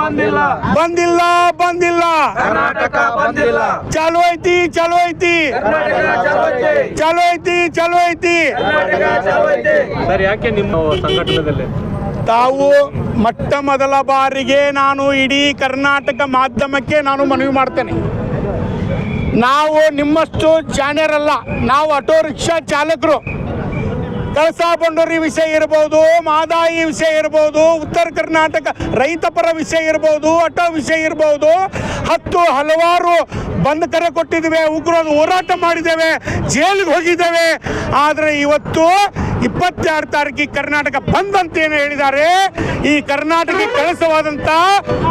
ಬಂದಿಲ್ಲ. ಬಂದಿಲ್ಲ ಬಂದಿಲ್ಲ. ಕರ್ನಾಟಕ ಬಂದಿಲ್ಲ. ಚಾಲು ಐತಿ ಚಾಲು ಐತಿ. ಕರ್ನಾಟಕ ಚಾಲು ಐತೆ. ಚಾಲು ಐತಿ ಕರ್ನಾಟಕ. ಸರ್ ಯಾಕೆ ನಿಮ್ಮ ಸಂಘಟನೆದಲ್ಲಿ ತಾವು ಮೊಟ್ಟ ಮೊದಲ ಬಾರಿಗೆ ನಾನು ಇಡೀ ಕರ್ನಾಟಕ ಮಾಧ್ಯಮಕ್ಕೆ ನಾನು ಮನವಿ ಮಾಡ್ತೇನೆ. ನಾವು ನಿಮ್ಮಷ್ಟು ಚಾನೆಲ್ ನಾವು ಆಟೋ ರಿಕ್ಷಾ ಚಾಲಕರು. ಕಳಸಾ ಬಂಡೂರಿ ವಿಷಯ ಇರ್ಬೋದು, ಮಾದಾಯಿ ವಿಷಯ ಇರ್ಬೋದು, ಉತ್ತರ ಕರ್ನಾಟಕ ರೈತಪರ ವಿಷಯ ಇರ್ಬೋದು, ಆಟೋ ವಿಷಯ ಇರ್ಬೋದು, ಹತ್ತು ಹಲವಾರು ಬಂದ್ ಕರೆ ಕೊಟ್ಟಿದ್ದೇವೆ, ಉಗ್ರರು ಹೋರಾಟ ಮಾಡಿದ್ದೇವೆ, ಜೈಲಿಗೆ ಹೋಗಿದ್ದೇವೆ. ಆದರೆ ಇವತ್ತು ಇಪ್ಪತ್ತಾರು ತಾರೀಕಿಗೆ ಕರ್ನಾಟಕ ಬಂದ್ ಅಂತ ಏನು ಹೇಳಿದ್ದಾರೆ? ಈ ಕರ್ನಾಟಕಕ್ಕೆ ಕಳಸವಾದಂಥ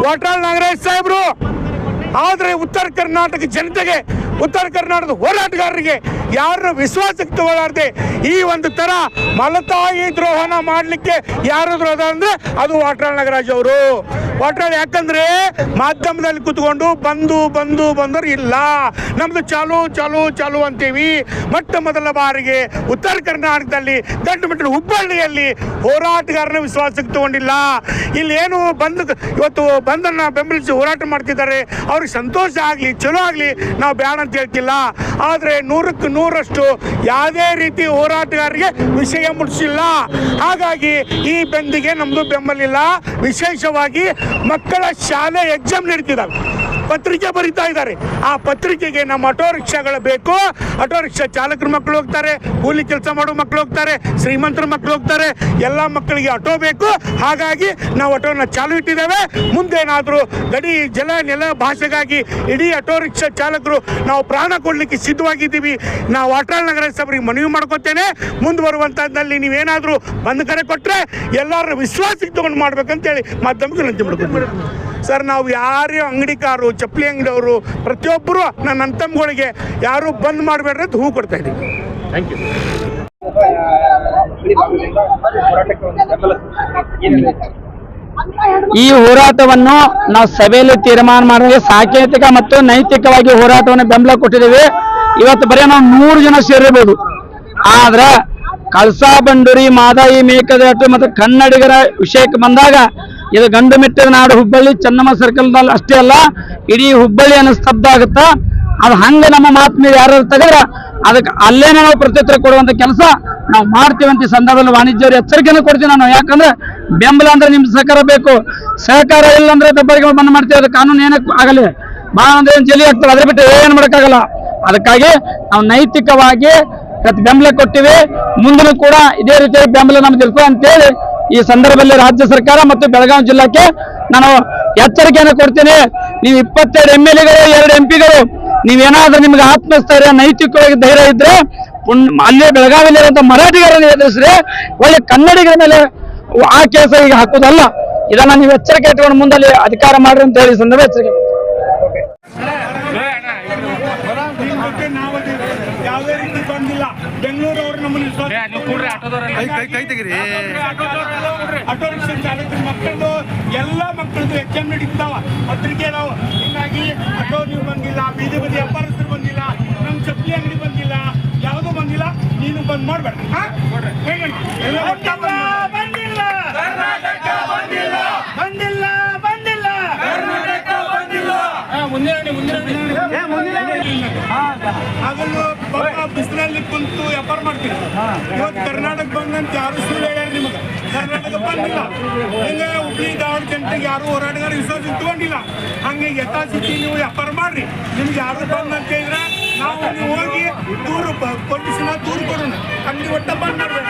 ವಾಟಾಳ್ ನಾಗರಾಜ್ ಸಾಹೇಬರು. ಆದರೆ ಉತ್ತರ ಕರ್ನಾಟಕ ಜನತೆಗೆ ಉತ್ತರ ಕರ್ನಾಟಕದ ಹೋರಾಟಗಾರರಿಗೆ ಯಾರು ವಿಶ್ವಾಸಕ್ಕೆ ತಗೊಳ್ಳಾರ್ದೆ ಈ ಒಂದು ತರ ಮಲತಾಯಿ ದ್ರೋಹನ ಮಾಡಲಿಕ್ಕೆ ಯಾರಾದ್ರೂ ಅದ ಅಂದ್ರೆ ಅದು ವಾಟಾಳ್ ನಾಗರಾಜ್ ಅವರು. ವಾಟಾಳ್ ಯಾಕಂದ್ರೆ ಮಾಧ್ಯಮದಲ್ಲಿ ಕುತ್ಕೊಂಡು ಬಂದು ಬಂದು ಬಂದರು ಇಲ್ಲ. ನಮ್ದು ಚಾಲು ಚಾಲು ಚಾಲು ಅಂತೀವಿ. ಮೊಟ್ಟ ಮೊದಲ ಬಾರಿಗೆ ಉತ್ತರ ಕರ್ನಾಟಕದಲ್ಲಿ ದೊಡ್ಡ ಮಟ್ಟದ ಹುಬ್ಬಳ್ಳಿಯಲ್ಲಿ ಹೋರಾಟಗಾರನ ವಿಶ್ವಾಸಕ್ಕೆ ತಗೊಂಡಿಲ್ಲ. ಇಲ್ಲಿ ಏನು ಬಂದ್, ಇವತ್ತು ಬಂದನ್ನ ಬೆಂಬಲಿಸಿ ಹೋರಾಟ ಮಾಡ್ತಿದ್ದಾರೆ. ಅವ್ರಿಗೆ ಸಂತೋಷ ಆಗಲಿ, ಚಲೋ ಆಗಲಿ, ನಾವು ಬೇಡ ಅಂತ ಹೇಳ್ತಿಲ್ಲ. ಆದರೆ ನೂರಕ್ಕೆ ನೂರಷ್ಟು ಯಾವುದೇ ರೀತಿ ಹೋರಾಟಗಾರರಿಗೆ ವಿಷಯ ಮುಟ್ಟಿಸಿಲ್ಲ ಹಾಗಾಗಿ ಈ ಬೆಂದಿಗೆ ನಮ್ಮದು ಬೆಂಬಲಿಲ್ಲ. ವಿಶೇಷವಾಗಿ ಮಕ್ಕಳ ಶಾಲೆ ಎಕ್ಸಾಮ್ ನಡೀತಿದ್ದಾವೆ ಪತ್ರಿಕೆ ಬರಿತಾ ಇದ್ದಾರೆ. ಆ ಪತ್ರಿಕೆಗೆ ನಮ್ಮ ಆಟೋ ರಿಕ್ಷಾಗಳು ಬೇಕು. ಆಟೋ ರಿಕ್ಷಾ ಚಾಲಕರ ಮಕ್ಕಳು ಹೋಗ್ತಾರೆ, ಕೂಲಿ ಕೆಲಸ ಮಾಡೋ ಮಕ್ಕಳು ಹೋಗ್ತಾರೆ, ಶ್ರೀಮಂತರ ಮಕ್ಕಳು ಹೋಗ್ತಾರೆ, ಎಲ್ಲ ಮಕ್ಕಳಿಗೆ ಆಟೋ ಬೇಕು. ಹಾಗಾಗಿ ನಾವು ಆಟೋನ ಚಾಲು ಇಟ್ಟಿದ್ದೇವೆ. ಮುಂದೇನಾದರೂ ಗಡಿ ಜಲ ನೆಲ ಭಾಷೆಗಾಗಿ ಇಡೀ ಆಟೋ ರಿಕ್ಷಾ ಚಾಲಕರು ನಾವು ಪ್ರಾಣ ಕೊಡಲಿಕ್ಕೆ ಸಿದ್ಧವಾಗಿದ್ದೀವಿ. ನಾವು ವಾಟಾಳ್ ನಗರ ಸಭೆಗೆ ಮನವಿ ಮಾಡ್ಕೊತೇನೆ. ಮುಂದೆ ಬರುವಂಥದ್ದಲ್ಲಿ ನೀವೇನಾದರೂ ಬಂದ ಕರೆ ಕೊಟ್ಟರೆ ಎಲ್ಲರ ವಿಶ್ವಾಸಕ್ಕೆ ತಗೊಂಡು ಮಾಡ್ಬೇಕಂತೇಳಿ ಮಾಧ್ಯಮಕ್ಕೆ ವಿನಂತಿ ಮಾಡ್ಕೊತೀನಿ. ಸರ್ ನಾವು ಯಾರೇ ಅಂಗಡಿಕಾರರು ಚಪ್ಪಲಿ ಅಂಗಡಿಯವರು ಪ್ರತಿಯೊಬ್ಬರು ನನ್ನ ಅಂತಮ್ಗಳಿಗೆ ಯಾರು ಬಂದ್ ಮಾಡಬೇಡ್ರಿ ಅಂತ ಹೂ ಕೊಡ್ತಾ ಇದ್ದೀವಿ ಥ್ಯಾಂಕ್ ಯು ಈ ಹೋರಾಟವನ್ನು ನಾವು ಸಭೆಯಲ್ಲಿ ತೀರ್ಮಾನ ಮಾಡಿದ್ರೆ ಸಾಂಕೇತಿಕ ಮತ್ತು ನೈತಿಕವಾಗಿ ಹೋರಾಟವನ್ನು ಬೆಂಬಲ ಕೊಟ್ಟಿದ್ದೇವೆ. ಇವತ್ತು ಬರೀ ನಾವು ನೂರು ಜನ ಸೇರಿರ್ಬೋದು. ಆದ್ರ ಕಳಸಾ ಬಂಡೂರಿ, ಮಾದಾಯಿ ಮೇಕೆದಾಟು ಮತ್ತು ಕನ್ನಡಿಗರ ವಿಷಯಕ್ಕೆ ಬಂದಾಗ ಇದು ಗಂಡು ಮೆಟ್ಟಿದ ನಾಡು ಹುಬ್ಬಳ್ಳಿ, ಚನ್ನಮ್ಮ ಸರ್ಕಲ್ದಲ್ಲಿ ಅಷ್ಟೇ ಅಲ್ಲ, ಇಡೀ ಹುಬ್ಬಳ್ಳಿಯನ್ನು ಸ್ತಬ್ಧ ಆಗುತ್ತಾ? ಅದು ಹಂಗ ನಮ್ಮ ಮಾತು ಮೇಲೆ ಯಾರು ತೆಗೆದ್ರೆ ಅದಕ್ಕೆ ಅಲ್ಲೇನೇ ನಾವು ಪ್ರತ್ಯುತ್ತರ ಕೊಡುವಂತ ಕೆಲಸ ನಾವು ಮಾಡ್ತೀವಿ ಅಂತ ಈ ಸಂದರ್ಭದಲ್ಲಿ ವಾಣಿಜ್ಯವ್ರು ಎಚ್ಚರಿಕೆಯನ್ನು ಕೊಡ್ತೀವಿ ನಾನು. ಯಾಕಂದ್ರೆ ಬೆಂಬಲ ಅಂದ್ರೆ ನಿಮ್ಗೆ ಸಹಕಾರ ಬೇಕು. ಸಹಕಾರ ಇಲ್ಲ ಅಂದ್ರೆ ದಬ್ಬರಿಗೆ ಬಂದ್ ಮಾಡ್ತೀವಿ. ಅದು ಕಾನೂನು ಏನಕ್ಕೆ ಆಗಲಿ ಬಾ ಅಂದ್ರೆ ಜಲಿ ಆಗ್ತದೆ. ಅದ್ರ ಬಿಟ್ಟು ಏನು ಮಾಡೋಕ್ಕಾಗಲ್ಲ. ಅದಕ್ಕಾಗಿ ನಾವು ನೈತಿಕವಾಗಿ ಬೆಂಬಲ ಕೊಟ್ಟಿವಿ. ಮುಂದಿನ ಕೂಡ ಇದೇ ರೀತಿಯ ಬೆಂಬಲ ನಮ್ಗೆ ಇರ್ತದೆ ಅಂತೇಳಿ ಈ ಸಂದರ್ಭದಲ್ಲಿ ರಾಜ್ಯ ಸರ್ಕಾರ ಮತ್ತು ಬೆಳಗಾವಿ ಜಿಲ್ಲಾಕ್ಕೆ ನಾನು ಎಚ್ಚರಿಕೆಯನ್ನು ಕೊಡ್ತೀನಿ. ನೀವು ಇಪ್ಪತ್ತೆರಡು ಎಂ ಎಲ್ ಎಗಳು, ಎರಡು ಎಂ ಪಿಗಳು, ನೀವೇನಾದ್ರೂ ನಿಮ್ಗೆ ಆತ್ಮಸ್ಥೈರ್ಯ, ನೈತಿಕವಾಗಿ ಧೈರ್ಯ ಇದ್ರೆ ಅಲ್ಲೇ ಬೆಳಗಾವಿಯಲ್ಲಿರುವಂತಹ ಮರಾಠಿಗರನ್ನು ಎದುರಿಸ್ರೆ ಒಳ್ಳೆ ಕನ್ನಡಿಗರ ಮೇಲೆ ಆ ಕೆಲಸ ಈಗ ಹಾಕೋದಲ್ಲ ಇದನ್ನ ನೀವು ಎಚ್ಚರಿಕೆ ಇಟ್ಕೊಂಡು ಮುಂದಲ್ಲಿ ಅಧಿಕಾರ ಮಾಡ್ರಿ ಅಂತ ಹೇಳಿ ಸಂದರ್ಭ ಎಚ್ಚರಿಕೆ ನಿಮ್ ಜೊತೆ ನಾವು ಯಾವುದೇ ರೀತಿ ಬಂದಿಲ್ಲ ಬೆಂಗಳೂರು ಅವರು ನಮ್ಮನ್ನು ವಿಶ್ವಾಸ ಆಟೋ ರಿಕ್ಷಾ ಚಾಲಕರ ಮಕ್ಕಳದು ಎಲ್ಲ ಮಕ್ಕಳದು ಎಕ್ಸಾಮ್ ನಡೀತಾವ ಪತ್ರಿಕೆ ನಾವು ಹೀಗಾಗಿ ಆಟೋ ನೀವು ಬಂದಿಲ್ಲ ಬೀದಿ ಬದಿ ವ್ಯಾಪಾರಸ್ಥರು ಬಂದಿಲ್ಲ ನಮ್ಮ ಚಪ್ಪಲಿ ಅಂಗಡಿ ಬಂದಿಲ್ಲ ಯಾವುದೂ ಬಂದಿಲ್ಲ ನೀನು ಬಂದ್ ಮಾಡ್ಬೇಡ ಹಾ? ಹೇಗಣ್ಣ? ಎಲ್ಲ ಒಟ್ಟ ಬಂದಿಲ್ಲ ಕರ್ನಾಟಕ ಬಂದಿಲ್ಲ ಬಂದಿಲ್ಲ ಬಂದಿಲ್ಲ ಕರ್ನಾಟಕ ಬಂದಿಲ್ಲ ಆಗಲ್ಲೂ ಪಾಪ ಬಿಸಿಲಲ್ಲಿ ಕುಂತು ವ್ಯಾಪಾರ ಮಾಡ್ತೀವಿ ಇವತ್ತು ಕರ್ನಾಟಕ ಬಂದಂತ ಯಾರು ಸುಳ್ಳು ಹೇಳ್ಯಾರ ನಿಮಗೆ? ಕರ್ನಾಟಕ ಬಂದಿಲ್ಲ. ಹಿಂಗೆ ಹುಬ್ಳಿ ಜನತೆಗೆ ಯಾರು ಹೋರಾಟಗಾರ ವಿಶ್ವಾಸ ಇಟ್ಕೊಂಡಿಲ್ಲ. ಹಂಗೆ ಯಥಾಸ್ಥಿತಿ ನೀವು ವ್ಯಾಪಾರ ಮಾಡ್ರಿ. ನಿಮ್ಗೆ ಯಾರು ಬಂದ್ ಅಂತ ಹೇಳಿದ್ರೆ ನಾವು ಹೋಗಿ ದೂರು ಪೊಲೀಸ್ನ ದೂರು ಕೊಡೋಣ. ಅಂಗಡಿ ಒಟ್ಟ ಬಂದ್ ಮಾಡ್ಬೇಡ.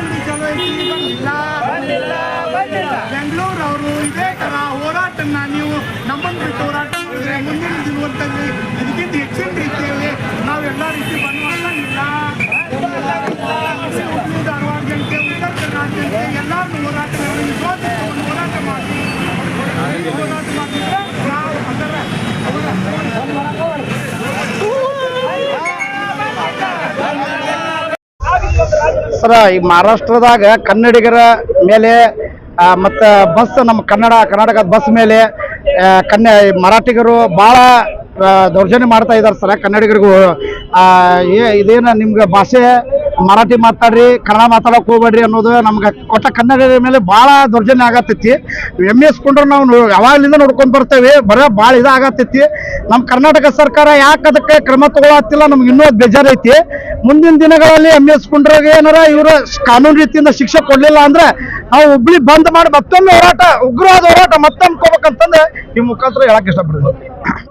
ಸರ ಈ ಮಹಾರಾಷ್ಟ್ರದಾಗ ಕನ್ನಡಿಗರ ಮೇಲೆ ಮತ್ತ ಬಸ್ ನಮ್ಮ ಕನ್ನಡ ಕರ್ನಾಟಕದ ಬಸ್ ಮೇಲೆ ಆ, ಕನ್ನ ಮರಾಠಿಗರು ಭಾಳ ದೌರ್ಜನ್ಯ ಮಾಡ್ತಾ ಇದ್ದಾರೆ ಸರ ಕನ್ನಡಿಗರಿಗೂ. ಇದೇನ ನಿಮ್ಗೆ ಭಾಷೆ ಮರಾಠಿ ಮಾತಾಡ್ರಿ, ಕನ್ನಡ ಮಾತಾಡಕ್ ಹೋಗ್ಬೇಡ್ರಿ ಅನ್ನೋದು ನಮ್ಗೆ ಒಟ್ಟ ಕನ್ನಡದ ಮೇಲೆ ಭಾಳ ದೌರ್ಜನ್ಯ ಆಗತ್ತೈತಿ. ಎಂ ಎಸ್ಕೊಂಡ್ರೆ ನಾವು ನೋ- ನೋಡ್ಕೊಂಡು ಬರ್ತೇವೆ, ಬರೋ ಭಾಳ ಇದಾಗತ್ತೈತಿ ನಮ್ಮ ಕರ್ನಾಟಕ ಸರ್ಕಾರ ಯಾಕೆ ಅದಕ್ಕೆ ಕ್ರಮ ತಗೊಳತ್ತಿಲ್ಲ, ನಮ್ಗೆ ಇನ್ನೂ ಬೇಜಾರೈತಿ. ಮುಂದಿನ ದಿನಗಳಲ್ಲಿ ಎಂ ಎಸ್ ಕುಂಡ್ರಿಗೆ ಏನಾರ ಇವರು ಕಾನೂನು ರೀತಿಯಿಂದ ಶಿಕ್ಷೆ ಕೊಡ್ಲಿಲ್ಲ ಅಂದ್ರೆ ನಾವು ಹುಬ್ಳಿ ಬಂದ್ ಮಾಡಿ ಮತ್ತೊಮ್ಮೆ ಹೋರಾಟ, ಉಗ್ರವಾದ ಹೋರಾಟ ಮತ್ತೆ ಅನ್ಕೋಬೇಕಂತಂದ್ರೆ ಈ ಮುಖಾಂತರ ಹೇಳಕ್ ಇಷ್ಟಪಡ್ತೀನಿ.